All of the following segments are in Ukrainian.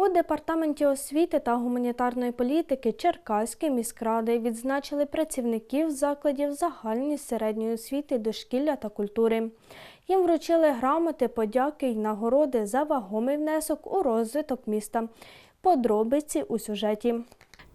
У департаменті освіти та гуманітарної політики Черкаської міськради відзначили працівників закладів загальної середньої освіти, дошкілля та культури. Їм вручили грамоти, подяки й нагороди за вагомий внесок у розвиток міста. Подробиці у сюжеті.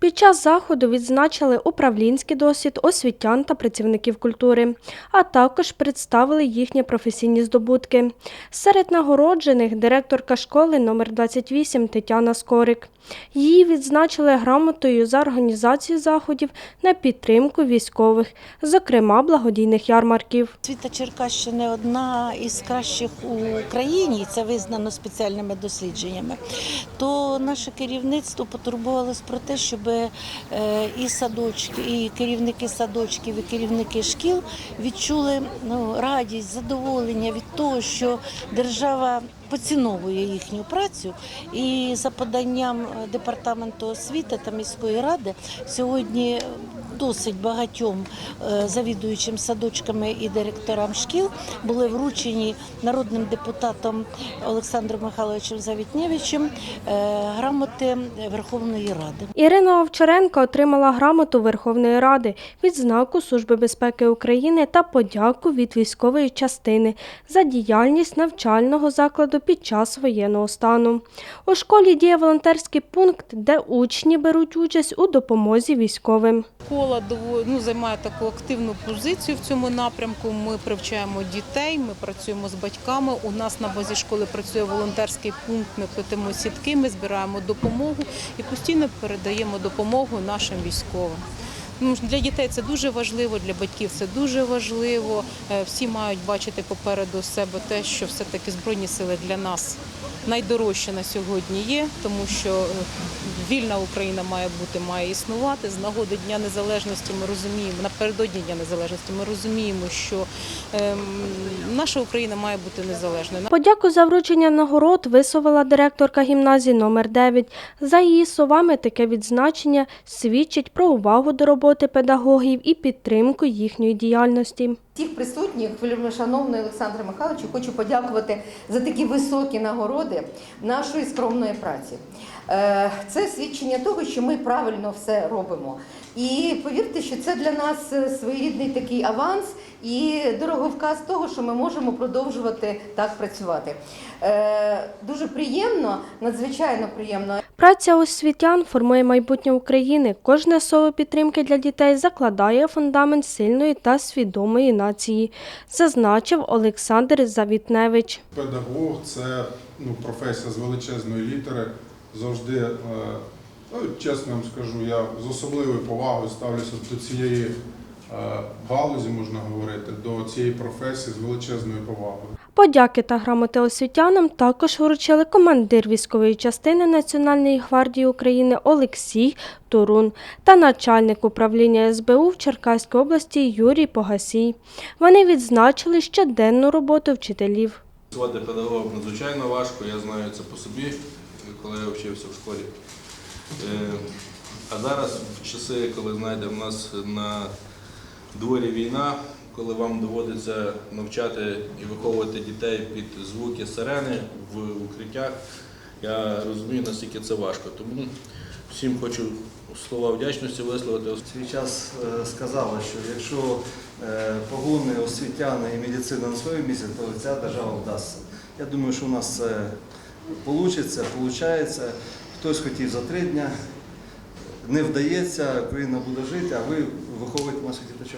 Під час заходу відзначили управлінський досвід освітян та працівників культури, а також представили їхні професійні здобутки. Серед нагороджених директорка школи номер 28 Тетяна Скорик. Її відзначили грамотою за організацію заходів на підтримку військових, зокрема благодійних ярмарків. Освіта Черкащини одна із кращих у країні, і це визнано спеціальними дослідженнями. То наше керівництво потурбувалось про те, щоб е, і садочки, і керівники садочків, і керівники шкіл відчули ну, радість, задоволення від того, що держава поціновує їхню працю. І за поданням департаменту освіти та міської ради сьогодні досить багатьом е, завідуючим садочками і директорам шкіл були вручені народним депутатом Олександром Михайловичем Завітнєвичем е, грамоти Верховної Ради. Ірина Овчаренко отримала грамоту Верховної Ради, відзнаку Служби безпеки України та подяку від військової частини за діяльність навчального закладу під час воєнного стану. У школі діє волонтерський пункт, де учні беруть участь у допомозі військовим. Школа ну, займає таку активну позицію в цьому напрямку. Ми привчаємо дітей, ми працюємо з батьками. У нас на базі школи працює волонтерський пункт. Ми плетемо сітки, ми збираємо допомогу і постійно передаємо допомогу нашим військовим. Ну, Для дітей це дуже важливо, для батьків це дуже важливо. Е, Всі мають бачити попереду себе те, що все-таки Збройні сили для нас найдорожче на сьогодні є, тому що е, вільна Україна має бути, має існувати. З нагоди Дня Незалежності ми розуміємо, напередодні Дня Незалежності ми розуміємо, що ем, наша Україна має бути незалежною. Подяку за вручення нагород висловила директорка гімназії номер 9 За її словами, таке відзначення свідчить про увагу до роботи педагогів і підтримку їхньої діяльності. Всіх присутніх, шановний Олександре Михайловичу, хочу подякувати за такі високі нагороди нашої скромної праці. Е, Це свідчення того, що ми правильно все робимо. І повірте, що це для нас е, своєрідний такий аванс і дороговказ того, що ми можемо продовжувати так працювати. Е, Дуже приємно, надзвичайно приємно. Праця освітян формує майбутнє України. Кожне слово підтримки для дітей закладає фундамент сильної та свідомої нації, зазначив Олександр Завітневич. Педагог це ну, професія з величезної літери. Завжди, е, чесно вам скажу, я з особливою повагою ставлюся до цієї е, галузі, можна говорити, до цієї професії з величезною повагою. Подяки та грамоти освітянам також вручили командир військової частини Національної гвардії України Олексій Турун та начальник управління СБУ в Черкаській області Юрій Погасій. Вони відзначили щоденну роботу вчителів. Працювати педагогом надзвичайно важко, я знаю це по собі, коли я вчився в школі. Е, А зараз, в часи, коли знаєте, в нас на дворі війна, коли вам доводиться навчати і виховувати дітей під звуки сирени в укриттях, я розумію, наскільки це важко. Тому всім хочу слова вдячності висловити. В свій час е, сказала, що якщо е, погони, освітяни і медицина на своєму місці, то ця держава вдасться. Я думаю, що у нас це вийде, виходить. Хтось хотів за три дня, не вдається, Україна буде жити, а ви виховуєте наших діточок.